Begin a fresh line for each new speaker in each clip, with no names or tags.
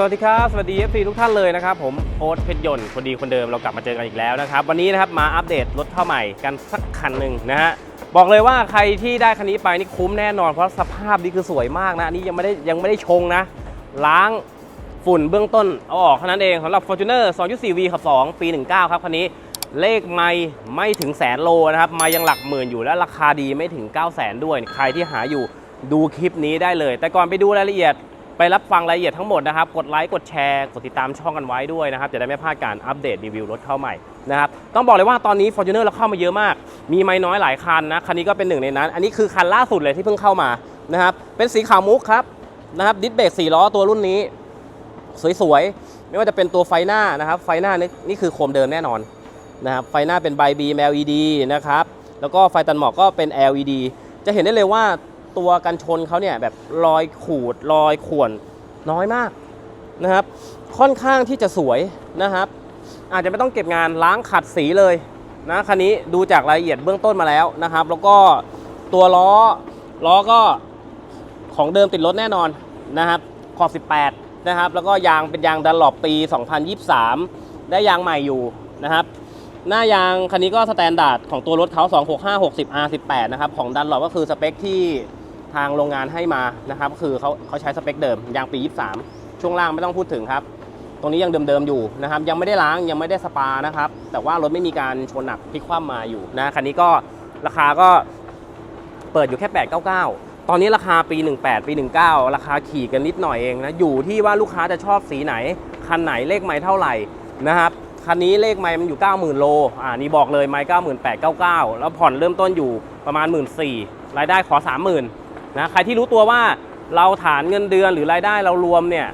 สวัสดีครับ สวัสดี FC ทุกท่านเลยนะครับ ผมโอ๊ตเพชรยนต์คนดีคนเดิมเรากลับมาเจอกันอีกแล้วนะครับ วันนี้นะครับมาอัปเดตรถเข้าใหม่กันสักคันหนึ่งนะฮะบอกเลยว่าใครที่ได้คันนี้ไปนี่คุ้มแน่นอน เพราะสภาพนี่คือสวยมากนะอันนี้ยังไม่ได้ยังไม่ได้ชงนะ ล้างฝุ่นเบื้องต้นเอาออกเท่านั้นเองสำหรับ Fortuner 2.4V ขับ 2 ปี 19 ครับคันนี้เลขไม่ไม่ถึงแสนโลนะครับมายังหลักหมื่นอยู่และราคาดีไม่ถึง 9 0 0 0 0 0 ด้วย ใครที่หาอยู่ดูคลิปนี้ได้เลย แต่ก่อนไปดูรายละเอียด ไปรับฟังรายละเอียดทั้งหมดนะครับ กดไลค์กดแชร์ กดติดตามช่องกันไว้ด้วยนะครับ จะได้ไม่พลาดการอัปเดตรีวิวรถเข้าใหม่นะครับ ต้องบอกเลยว่าตอนนี้ Fortuner เราเข้ามาเยอะมาก มีไม่น้อยหลายคันนะ คันนี้ก็เป็นหนึ่งในนั้น อันนี้คือคันล่าสุดเลยที่เพิ่งเข้ามานะครับ เป็นสีขาวมุกครับนะครับ ดิสเบรก4ล้อตัวรุ่นนี้ สวยๆ ไม่ว่าจะเป็นตัวไฟหน้านะครับ ไฟหน้านี่นี่คือโคมเดิมแน่นอนนะครับ ไฟหน้าเป็นไบบี LED นะครับ แล้วก็ไฟตันหมอกก็เป็น LED จะเห็นได้เลยว่า ตัวกันชนเขาเนี่ยแบบรอยขูดรอยข่วนน้อยมากนะครับ ค่อนข้างที่จะสวยนะครับ อาจจะไม่ต้องเก็บงานล้างขัดสีเลยนะคันนี้ดูจากรายละเอียดเบื้องต้นมาแล้วนะครับ แล้วก็ตัวล้อล้อก็ของเดิมติดรถแน่นอนนะครับขอบ 18 นะครับ แล้วก็ยางเป็นยางดันหลบปี 2023 ได้ยางใหม่อยู่นะครับ หน้ายางคันนี้ก็สแตนดาร์ดของตัวรถเขา265 60 R18 นะครับ ของดันหลบก็คือสเปคที่ทางโรงงานให้มานะครับ คือเขาเขาใช้สเปคเดิม ยางปี 23 ช่วงล่างไม่ต้องพูดถึงครับ ตรงนี้ยังเดิมๆอยู่นะครับ ยังไม่ได้ล้างยังไม่ได้สปานะครับ แต่ว่ารถไม่มีการชนหนักพลิกคว่ำมาอยู่นะคันนี้ก็ราคาก็เปิดอยู่แค่ 899 ตอนนี้ราคาปี 18 ปี 19 ราคาขี่กันนิดหน่อยเองนะ อยู่ที่ว่าลูกค้าจะชอบสีไหน คันไหนเลขไม้เท่าไหร่นะครับ คันนี้เลขไม้มันอยู่ 90,000 โล อ่านี่บอกเลยไม้98,99 แล้วผ่อนเริ่มต้นอยู่ประมาณ 14,000รายได้ขอ 30,000นะใครที่รู้ตัวว่าเราฐานเงินเดือนหรือรายได้เรารวมเนี่ย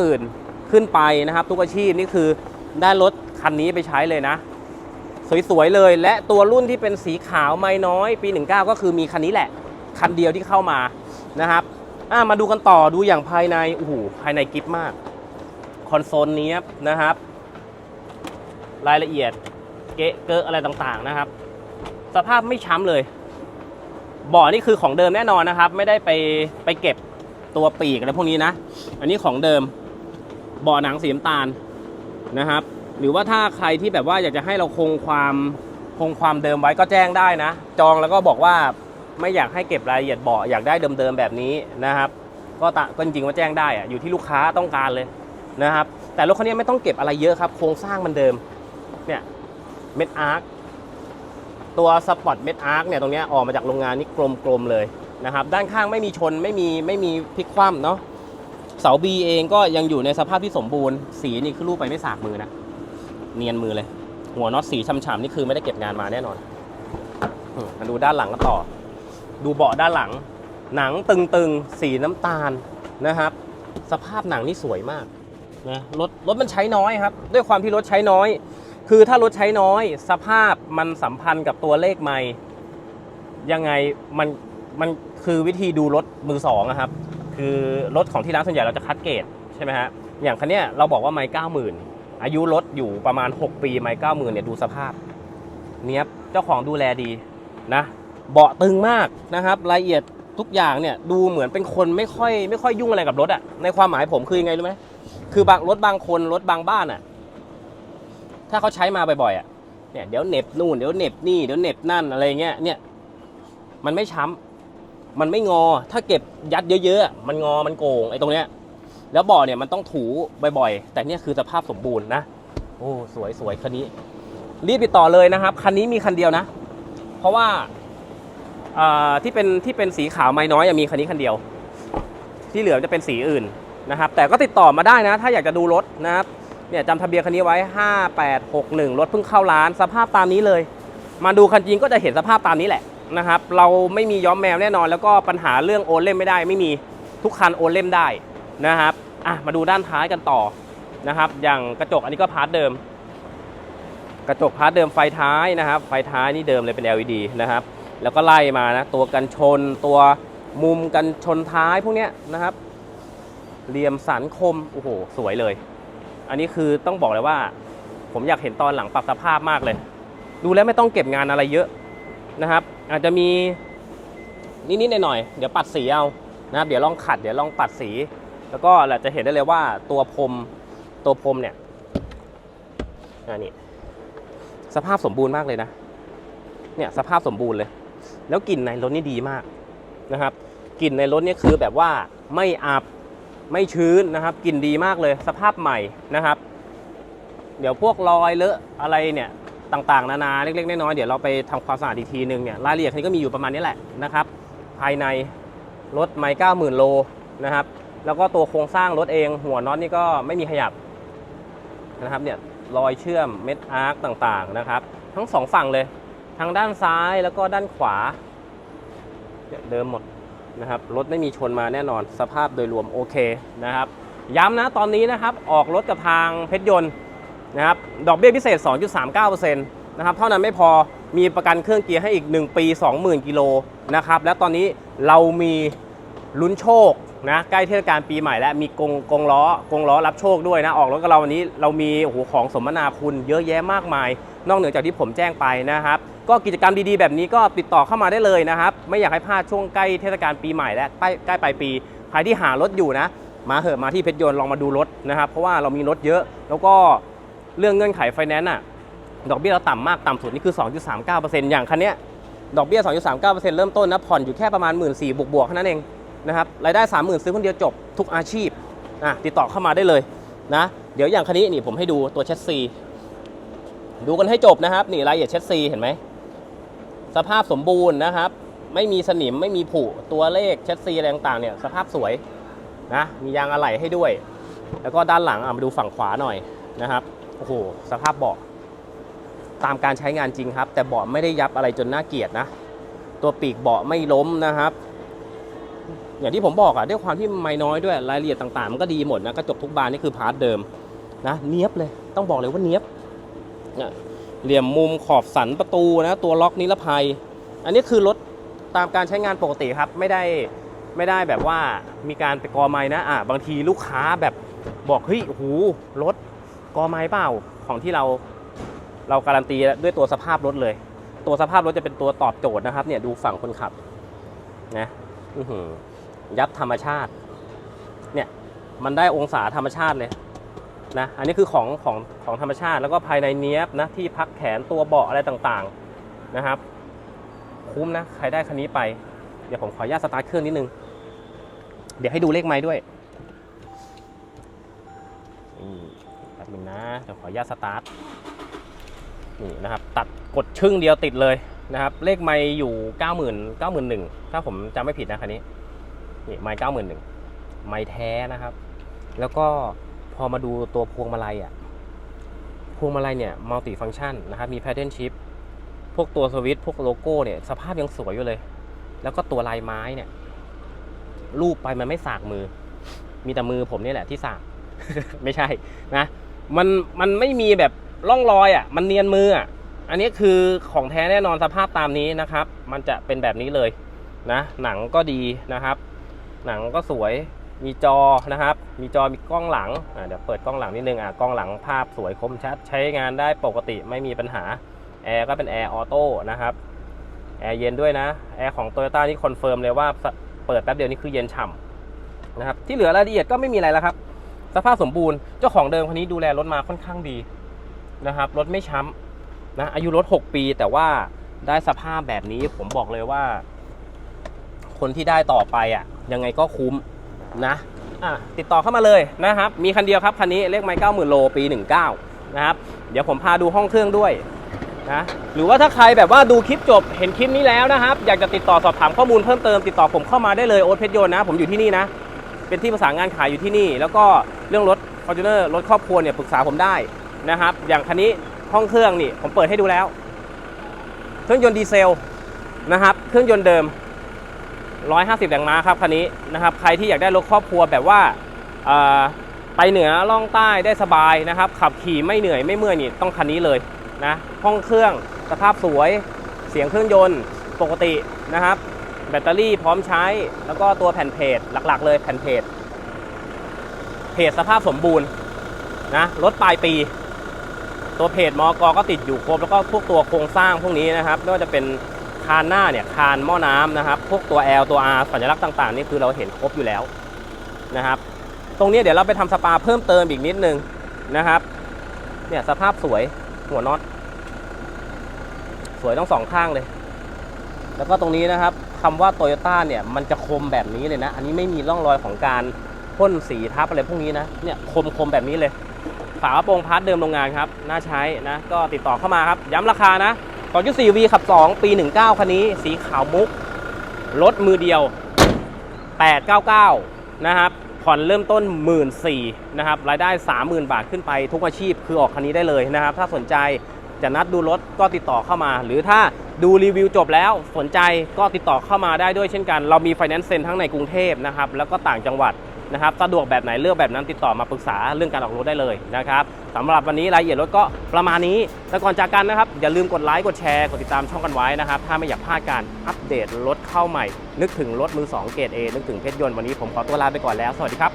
30,000ขึ้นไปนะครับ ทุกอาชีพนี่คือได้รถคันนี้ไปใช้เลยนะ สวยๆเลย และตัวรุ่นที่เป็นสีขาวไม่น้อย ปี 19 ก็คือมีคันนี้แหละ คันเดียวที่เข้ามานะครับมาดูกันต่อดูอย่างภายในโอ้โหภายในกิฟมาก คอนโซลเนี้ยนะครับ รายละเอียด เกะเกอะอะไรต่างๆนะครับ สภาพไม่ช้ำเลยเบาะนี่คือของเดิมแน่นอนนะครับ ไม่ได้ไปไปเก็บตัวปีกอะไรพวกนี้นะ อันนี้ของเดิมเบาะหนังสีน้ำตาลนะครับ หรือว่าถ้าใครที่แบบว่าอยากจะให้เราคงความคงความเดิมไว้ก็แจ้งได้นะ จองแล้วก็บอกว่าไม่อยากให้เก็บรายละเอียดเบาะอยากได้เดิมๆแบบนี้นะครับ ก็ตะก็จริงๆว่าแจ้งได้อะอยู่ที่ลูกค้าต้องการเลยนะครับ แต่รถคันนี้ไม่ต้องเก็บอะไรเยอะครับ โครงสร้างมันเดิม เนี่ยเม็ดอาร์คตัวสปอตเม็ดอาร์คเนี่ยตรงนี้ออกมาจากโรงงานนี่กลมๆเลยนะครับ ด้านข้างไม่มีชนไม่มีไม่มีพลิกคว่ำเนาะเสาบีเองก็ยังอยู่ในสภาพที่สมบูรณ์ สีนี่คือรูปไปไม่สากมือนะ เนียนมือเลย หัวน็อตสีฉ่ำๆนี่คือไม่ได้เก็บงานมาแน่นอนมมาดูด้านหลังกันต่อ ดูเบาะด้านหลัง หนังตึงๆ สีน้ำตาลนะครับ สภาพหนังนี่สวยมากนะรถรถมันใช้น้อยครับ ด้วยความที่รถใช้น้อย คือถ้ารถใช้น้อยสภาพมันสัมพันธ์กับตัวเลขไม่ยังไงมันมันคือวิธีดูรถมือสองอะครับ คือรถของที่ร้านส่วนใหญ่เราจะคัดเกรดใช่ไหมฮะอย่างคันเนี้ยเราบอกว่าไม่เก้าหมื่นอายุรถอยู่ประมาณ 6 ปีไม่เก้าหมื่นเนี่ยดูสภาพ เนี้ยเจ้าของดูแลดีนะเบาะตึงมากนะครับรายละเอียดทุกอย่างเนี่ยดูเหมือนเป็นคนไม่ค่อยไม่ค่อยยุ่งอะไรกับรถอะในความหมายผมคือยังไงรู้ไหมคือบางรถบางคนรถบางบ้านอะ ถ้าเขาใช้มาบ่อยๆอะเนี่ยเดี๋ยวเน็บนู่นเดี๋ยวเน็บนี่เดี๋ยวเน็บนั่นอะไรเงี้ยเนี่ยมันไม่ช้ำมันไม่งอ ถ้าเก็บยัดเยอะๆมันงอมันโกงไอ้ตรงเนี้ยแล้วบาะเนี่ยมันต้องถูบ่อยๆ แต่เนี่ยคือสภาพสมบูรณ์นะโอ้สวยสวยคันนี้ รีบติดต่อเลยนะครับ คันนี้มีคันเดียวนะ เพราะว่าอ่าที่เป็นที่เป็นสีขาวไม่น้อยอมีคันนี้คันเดียว ที่เหลือจะเป็นสีอื่นนะครับ แต่ก็ติดต่อมาได้นะ ถ้าอยากจะดูรถนะครับ เนี่ยจำทะเบียนคันนี้ไว้ 5861 รถเพิ่งเข้าร้าน สภาพตามนี้เลย มาดูคันจริงก็จะเห็นสภาพตามนี้แหละนะครับ เราไม่มีย้อมแมวแน่นอน แล้วก็ปัญหาเรื่องโอนเล่มไม่ได้ ไม่มีทุกคันโอนเล่มได้นะครับอะมาดูด้านท้ายกันต่อนะครับ อย่างกระจกอันนี้ก็พาร์ทเดิม กระจกพาร์ทเดิมไฟท้ายนะครับ ไฟท้ายนี่เดิมเลยเป็น LED นะครับ แล้วก็ไล่มานะตัวกันชนตัวมุมกันชนท้ายพวกเนี้ยนะครับเหลี่ยมสันคมโอ้โหสวยเลย อันนี้คือต้องบอกเลยว่า ผมอยากเห็นตอนหลังปรับสภาพมากเลย ดูแล้วไม่ต้องเก็บงานอะไรเยอะนะครับ อาจจะมีนิดๆหน่อยๆเดี๋ยวปัดสีเอานะครับเดี๋ยวลองขัดเดี๋ยวลองปัดสี แล้วก็เราจะเห็นได้เลยว่าตัวพรมตัวพรมเนี่ยอันนี้สภาพสมบูรณ์มากเลยนะ เนี่ยสภาพสมบูรณ์เลย แล้วกลิ่นในรถนี่ดีมากนะครับกลิ่นในรถนี่คือแบบว่าไม่อับ ไม่ชื้นนะครับกลิ่นดีมากเลยสภาพใหม่นะครับ เดี๋ยวพวกรอยเลอะอะไรเนี่ยต่างๆ นานาเล็กๆน้อยๆเดี๋ยวเราไปทำความสะอาดอีกทีนึงเนี่ยรายละเอียดนี้ก็มีอยู่ประมาณนี้แหละนะครับ ภายในรถไมล์เก้าหมื่นโลนะครับ แล้วก็ตัวโครงสร้างรถเองหัวน็อตนี่ก็ไม่มีขยับนะครับเนี่ยรอยเชื่อมเม็ดอาร์คต่างๆนะครับ ทั้งสองฝั่งเลย ทางด้านซ้ายแล้วก็ด้านขวาเดิมหมด นะครับรถไม่มีชนมาแน่นอน สภาพโดยรวมโอเคนะครับย้ำนะตอนนี้นะครับออกรถกับทางเพชรยนต์นะครับดอกเบี้ยพิเศษ 2.39%นะครับเท่านั้นไม่พอมีประกันเครื่องเกียร์ให้อีก 1 ปี 20,000 กิโลนะครับแล้วตอนนี้เรามีลุ้นโชคนะใกล้เทศกาลปีใหม่แล้วมีกงกงล้อกงล้อรับโชคด้วยนะออกรถกับเราวันนี้เรามีโอ้โหของสมนาคุณเยอะแยะมากมาย นอกเหนือจากที่ผมแจ้งไปนะครับ ก็กิจกรรมดีๆ แบบนี้ก็ติดต่อเข้ามาได้เลยนะครับ ไม่อยากให้พลาดช่วงใกล้เทศกาลปีใหม่และใกล้ใกล้ปลายปีใครที่หารถอยู่นะ มาเหอะมาที่เพชรยนต์ลองมาดูรถนะครับ เพราะว่าเรามีรถเยอะ แล้วก็เรื่องเงื่อนไขไฟแนนซ์อะดอกเบี้ยเราต่ำมากต่ำสุดนี่คือ 2.39%อย่างคันเนี้ยดอกเบี้ย 2.39%เริ่มต้นนะผ่อนอยู่แค่ประมาณ 1 4ื่นบวกๆแค่นั้นเองนะครับรายได้ 30,000 ซื้อคนเดียวจบทุกอาชีพอะติดต่อเข้ามาได้เลยนะเดี๋ยวอย่างคันนี้นี่ผมให้ดูตัวเชสซีดูกันให้จบนะครับ นี่รายละเอียดเชสซีเห็นไหม สภาพสมบูรณ์นะครับ ไม่มีสนิมไม่มีผุตัวเลขเชสซีอะไรต่างๆเนี่ยสภาพสวยนะมียางอะไหล่ให้ด้วย แล้วก็ด้านหลังอะมาดูฝั่งขวาหน่อยนะครับโอ้โหสภาพเบาะตามการใช้งานจริงครับ แต่เบาะไม่ได้ยับอะไรจนน่าเกลียดนะ ตัวปีกเบาะไม่ล้มนะครับ อย่างที่ผมบอกอะด้วยความที่ไม่น้อยด้วยรายละเอียดต่างๆ มันก็ดีหมดนะกระจกทุกบานนี่คือพาร์ทเดิมนะเนี้ยบเลยต้องบอกเลยว่าเนี้ยบเนี่ย เหลี่ยมมุมขอบสันประตูนะตัวล็อกนิรภัย อันนี้คือรถตามการใช้งานปกติครับ ไม่ได้ไม่ได้แบบว่ามีการไปกอไม้นะอะบางทีลูกค้าแบบบอกเฮ้ยโอ้โหรถกอไม้เปล่าของที่เราเราการันตีด้วยตัวสภาพรถเลย ตัวสภาพรถจะเป็นตัวตอบโจทย์นะครับ เนี่ยดูฝั่งคนขับนะยับธรรมชาติ เนี่ยมันได้องศาธรรมชาติเลย นะอันนี้คือของของของธรรมชาติแล้วก็ภายในเนี้ยบนะที่พักแขนตัวเบาะอะไรต่างๆนะครับ คุ้มนะใครได้คันนี้ไป เดี๋ยวผมขออนุญาตสตาร์ทเครื่องนิดนึง เดี๋ยวให้ดูเลขไม้ด้วยนี่แป๊บนึงนะเดี๋ยวขออนุญาตสตาร์ทนี่นะครับตัดกดชึ่งเดียวติดเลยนะครับ เลขไม้อยู่ 90,000 91,000ถ้าผมจำไม่ผิดนะคันนี้นี่ไม้เก้าหมื่นหนึ่งไม้แท้นะครับ แล้วก็ อมาดูตัวพวงมาลัยอะพวงมาลัยเนี่ยมัลติฟัง c t ชันนะครับมีแพทเทิร์นชิพพวกตัวสวิตช์พวกโลโก้เนี่ยสภาพยังสวยอยู่เลย แล้วก็ตัวลายไม้เนี่ยรูปไปมันไม่สากมือ มีแต่มือผมนี่แหละที่สากไม่ใช่นะมันมันไม่มีแบบร่องรอยอะ มันเนียนมืออะอันนี้คือของแท้แน่นอนสภาพตามนี้นะครับ มันจะเป็นแบบนี้เลยนะ หนังก็ดีนะครับ หนังก็สวย มีจอนะครับ มีจอมีกล้องหลังเดี๋ยวเปิดกล้องหลังนิดนึงอะกล้องหลังภาพสวยคมชัด ใช้งานได้ปกติไม่มีปัญหาแอร์ก็เป็นแอร์ออโต้นะครับแอร์เย็นด้วยนะแอร์ของ t o y ยต้นี่คอนเฟิร์มเลยว่าเปิดแป๊บเดียวนี่คือเย็นฉ่ำนะครับที่เหลือรายละเอียดก็ไม่มีอะไรแล้วครับ สภาพสมบูรณ์เจ้าของเดิมคนนี้ดูแลรถมาค่อนข้างดีนะครับรถไม่ช้ำนะอายุรถ 6 ปี แต่ว่าได้สภาพแบบนี้ผมบอกเลยว่า คนที่ได้ต่อไปอะยังไงก็คุ้ม นะะติดต่อเข้ามาเลยนะครับ มีคันเดียวครับคันนี้เลขไม้เก้าหมื่นโลปี 19 นะครับ เดี๋ยวผมพาดูห้องเครื่องด้วยนะหรือว่าถ้าใครแบบว่าดูคลิปจบเห็นคลิปนี้แล้วนะครับ อยากจะติดต่อสอบถามข้อมูลเพิ่มเติมติดต่อผมเข้ามาได้เลยโอ๊ตเพชรยนนะ ผมอยู่ที่นี่นะ เป็นที่ประสานงานขายอยู่ที่นี่ แล้วก็เรื่องรถ f o r t u n e r รถครอบครัวเนี่ยปรึกษาผมได้นะครับ อย่างคันนี้ห้องเครื่องนี่ผมเปิดให้ดูแล้ว เครื่องยนต์ดีเซลนะครับ เครื่องยนต์เดิม 150แรงม้าครับคันนี้นะครับใครที่อยากได้รถครอบครัวแบบว่าไปเหนือล่องใต้ได้สบายนะครับ ขับขี่ไม่เหนื่อยไม่เมื่อยนี่ต้องคันนี้เลยนะห้องเครื่องสภาพสวยเสียงเครื่องยนต์ปกตินะครับ แบตเตอรี่พร้อมใช้ แล้วก็ตัวแผ่นเพจหลักๆ เลยแผ่นเพจเพจสภาพสมบูรณ์นะรถปลายปี ตัวเพจมอกก็ติดอยู่ครบแล้วก็พวกตัวโครงสร้างพวกนี้นะครับไม่ว่าจะเป็น คานหน้าเนี่ยคานหม้อน้ำนะครับ พวกตัว L ตัว R สัญลักษณ์ต่างๆนี่คือเราเห็นครบอยู่แล้วนะครับ ตรงนี้เดี๋ยวเราไปทำสปาเพิ่มเติมอีกนิดนึงนะครับเนี่ยสภาพสวยหัวน็อตสวยทั้งสองข้างเลย แล้วก็ตรงนี้นะครับคำว่าโตโยต้าเนี่ยมันจะคมแบบนี้เลยนะ อันนี้ไม่มีร่องรอยของการพ่นสีทับอะไรพวกนี้นะเนี่ยคมคมแบบนี้เลย ฝากระโปรงพาร์ทเดิมโรงงานครับ น่าใช้นะ ก็ติดต่อเข้ามาครับ ย้ำราคานะ 2.4 V ขับ 2 ปี 19 คันนี้ สีขาวมุก รถมือเดียว 899 นะครับ ผ่อนเริ่มต้น 1 4ื่นนะครับ รายได้ 30,000 บาทขึ้นไปทุกอาชีพ คือออกคันนี้ได้เลยนะครับ ถ้าสนใจจะนัดดูรถก็ติดต่อเข้ามา หรือถ้าดูรีวิวจบแล้วสนใจก็ติดต่อเข้ามาได้ด้วยเช่นกัน เรามีไฟแนนซ์เซ็นทั้งในกรุงเทพนะครับ แล้วก็ต่างจังหวัดนะครับ สะดวกแบบไหนเลือกแบบนั้นติดต่อมาปรึกษาเรื่องการออกรถได้เลยนะครับ สำหรับวันนี้รายละเอียดรถก็ประมาณนี้แต่ก่อนจากกันนะครับ อย่าลืมกดไลค์กดแชร์กดติดตามช่องกันไว้นะครับ ถ้าไม่อยากพลาดการอัปเดตรถเข้าใหม่ นึกถึงรถมือสองเกรด A นึกถึงเพชรยนต์วันนี้ผมขอตัวลาไปก่อนแล้ว สวัสดีครับ